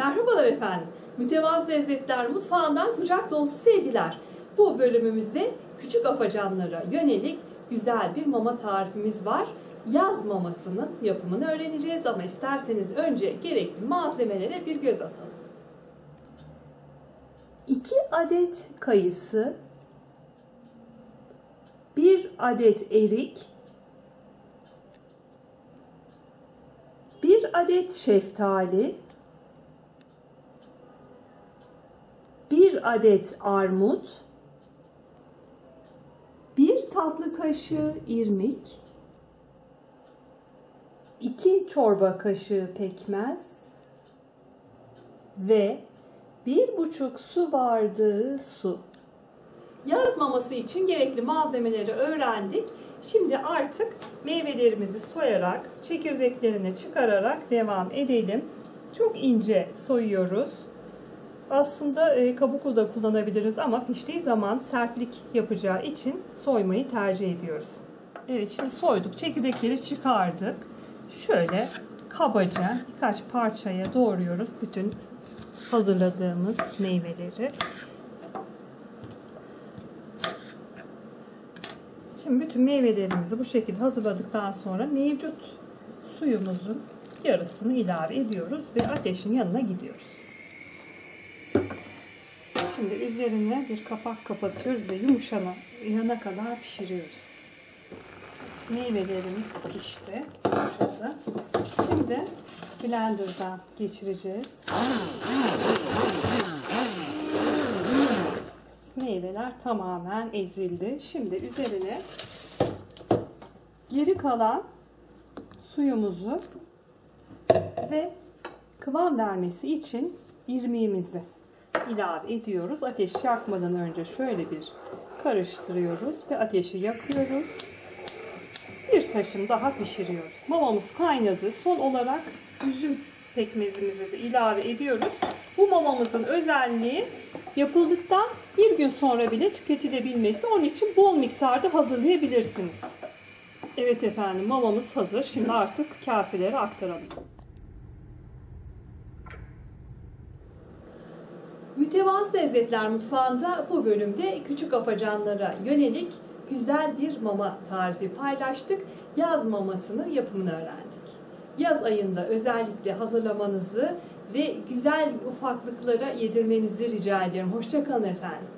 Merhabalar efendim. Mütevazı Lezzetler Mutfağı'ndan kucak dolusu sevgiler. Bu bölümümüzde küçük afacanlara yönelik güzel bir mama tarifimiz var. Yaz mamasının yapımını öğreneceğiz ama isterseniz önce gerekli malzemelere bir göz atalım. 2 adet kayısı, 1 adet erik, 1 adet şeftali, 1 adet armut, 1 tatlı kaşığı irmik, 2 çorba kaşığı pekmez ve 1,5 su bardağı su. Yaz maması için gerekli malzemeleri öğrendik. Şimdi artık meyvelerimizi soyarak, çekirdeklerini çıkararak devam edelim. Çok ince soyuyoruz. Aslında e, kabuklu da kullanabiliriz ama piştiği zaman sertlik yapacağı için soymayı tercih ediyoruz. Evet şimdi soyduk, çekirdekleri çıkardık. Şöyle kabaca birkaç parçaya doğruyoruz bütün hazırladığımız meyveleri. Şimdi bütün meyvelerimizi bu şekilde hazırladıktan sonra mevcut suyumuzun yarısını ilave ediyoruz ve ateşin yanına gidiyoruz. Şimdi üzerine bir kapak kapatıyoruz ve yumuşana yana kadar pişiriyoruz. Meyvelerimiz pişti. Yumuşadı. Şimdi blenderdan geçireceğiz. Meyveler tamamen ezildi. Şimdi üzerine geri kalan suyumuzu ve kıvam vermesi için irmiğimizi ilave ediyoruz. Ateş yakmadan önce şöyle bir karıştırıyoruz ve ateşi yakıyoruz. Bir taşım daha pişiriyoruz. Mamamız kaynadı. Son olarak üzüm pekmezimizi de ilave ediyoruz. Bu mamamızın özelliği yapıldıktan bir gün sonra bile tüketilebilmesi. Onun için bol miktarda hazırlayabilirsiniz. Evet efendim mamamız hazır. Şimdi artık kaselere aktaralım. Mütevazı Lezzetler Mutfağı'nda bu bölümde küçük afacanlara yönelik güzel bir mama tarifi paylaştık. Yaz mamasının yapımını öğrendik. Yaz ayında özellikle hazırlamanızı ve güzel ufaklıklara yedirmenizi rica ediyorum. Hoşçakalın efendim.